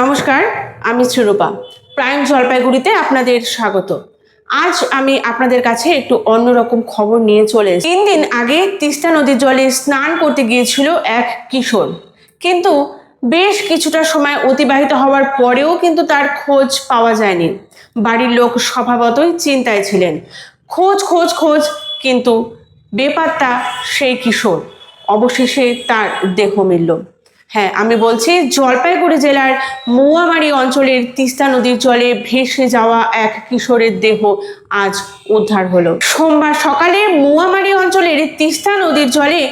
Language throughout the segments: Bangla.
নমস্কার, আমি শ্রীরূপা প্রাইম জলপাইগুড়িতে আপনাদের স্বাগত। আজ আমি আপনাদের কাছে একটু অন্যরকম খবর নিয়ে চলে তিন দিন আগে তিস্তা নদীর জলে স্নান করতে গিয়েছিল এক কিশোর। কিন্তু বেশ কিছুটা সময় অতিবাহিত হওয়ার পরেও কিন্তু তার খোঁজ পাওয়া যায়নি। বাড়ির লোক স্বভাবতই চিন্তায় ছিলেন। খোঁজ খোঁজ খোঁজ, কিন্তু বেপাত্তা সেই কিশোর। অবশেষে তার দেহ মিলল। হ্যাঁ আমি বলছি জলপাইগুড়ি জেলার মৌয়ামারি অঞ্চলের তিস্তা নদীর জলে ভেসে যাওয়া এক কিশোরের দেহ আজ উদ্ধার হলো। সোমবার সকালে মৌয়ামারি অঞ্চলের তিস্তা নদীর জলে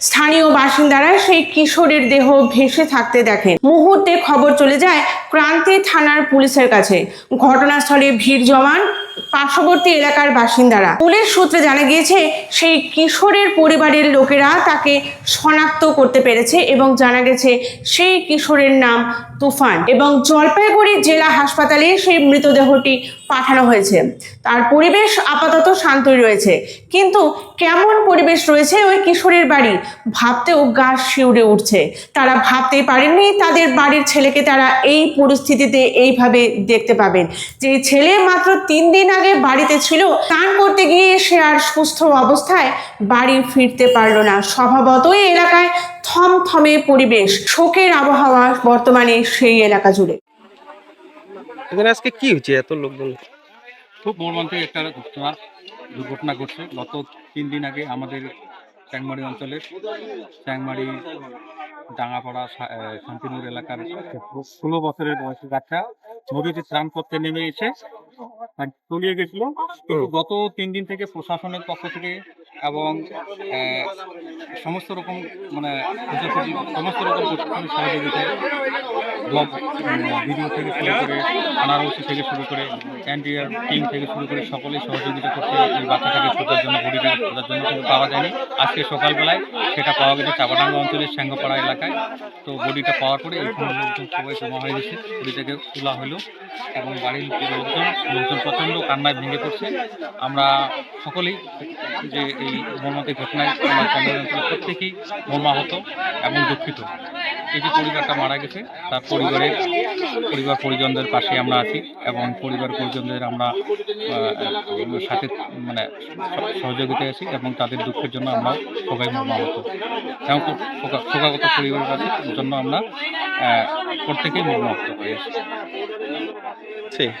স্থানীয় বাসিন্দারা সেই কিশোরের দেহ ভেসে থাকতে দেখেন। মুহূর্তে খবর চলে যায় ক্রান্তি থানার পুলিশের কাছে। ঘটনাস্থলে ভিড় জমান পার্শ্ববর্তী এলাকার বাসিন্দারা। পুলিশ সূত্রে জানা গিয়েছে, সেই কিশোরের পরিবারের লোকেরা তাকে শনাক্ত করতে পেরেছে এবং জানা গেছে, সেই কিশোরের নাম তুফান এবং জলপাইগুড়ি জেলা হাসপাতালে সেই মৃতদেহটি পাঠানো হয়েছে। তার পরিবেশ আপাতত শান্তই রয়েছে। কিন্তু কেমন পরিবেশ রয়েছে ওই কিশোরের বাড়ি ভাবতেও গা শিউরে উঠছে। তারা ভাবতেই পারেননি তাদের বাড়ির ছেলেকে তারা এই পরিস্থিতিতে এইভাবে দেখতে পাবেন। যে ছেলে মাত্র তিন দিন আগে বাড়িতে ছিল স্নান করতে গিয়ে সে আর সুস্থ অবস্থায় বাড়ি ফিরতে পারল না। স্বভাবতই এলাকায় থমথমে পরিবেশ শোকের আবহাওয়া বর্তমানে সেই এলাকা জুড়ে। এখানে আজকে কি হয়েছে এত লোকজন? খুব মর্মান্তিক একটা ঘটনা দুর্ঘটনা ঘটছে। গত তিন দিন আগে আমাদের চ্যাংমারি অঞ্চলের চ্যাংমারি ডাঙ্গাপাড়া শা- শান্তিনগর এলাকার ষোলো বছরের বয়সী বাচ্চা নদীতে স্নান করতে নেমে এসে তলিয়ে গেছিল। গত তিন দিন থেকে প্রশাসনের পক্ষ থেকে এবং সমস্ত রকম মানে সমস্ত রকম ব্লক ভিডিও থেকে শুরু করে থানার থেকে শুরু করে এনডিআর টিম থেকে শুরু করে সকলেই সহযোগিতা করতে এই বাচ্চাটাকে খোঁজার জন্য বডিটাকে খোঁজার জন্য কিন্তু পাওয়া যায়নি। আজকে সকালবেলায় সেটা পাওয়া গেছে চাপাডাঙ্গা অঞ্চলের স্যাঙ্গপাড়া এলাকায়। তো বডিটা পাওয়ার পরে এইখানে লোকজন সবাই জমা হয়ে গেছে। বডিটাকে তোলা হলো। এবং বাড়ির লোকজন লোকজন প্রচণ্ড কান্নায় ভেঙে পড়ছে। আমরা সকলেই যে এই মর্মান্তিক ঘটনায় আমরা প্রত্যেকেই মর্মাহত এবং দুঃখিত। এই যে পরিবারটা মারা গেছে, তার পরিবারের পরিবার পরিজনদের পাশে আমরা আছি এবং পরিবার পরিজনদের আমরা সাথে মানে সহ- সহযোগিতায় আছি এবং তাদের দুঃখের জন্য আমরা সবাই মর্মাহত। এবং শোকাগত পরিবারের জন্য আমরা প্রত্যেকেই মর্মাহত হয়ে আছি। Sim.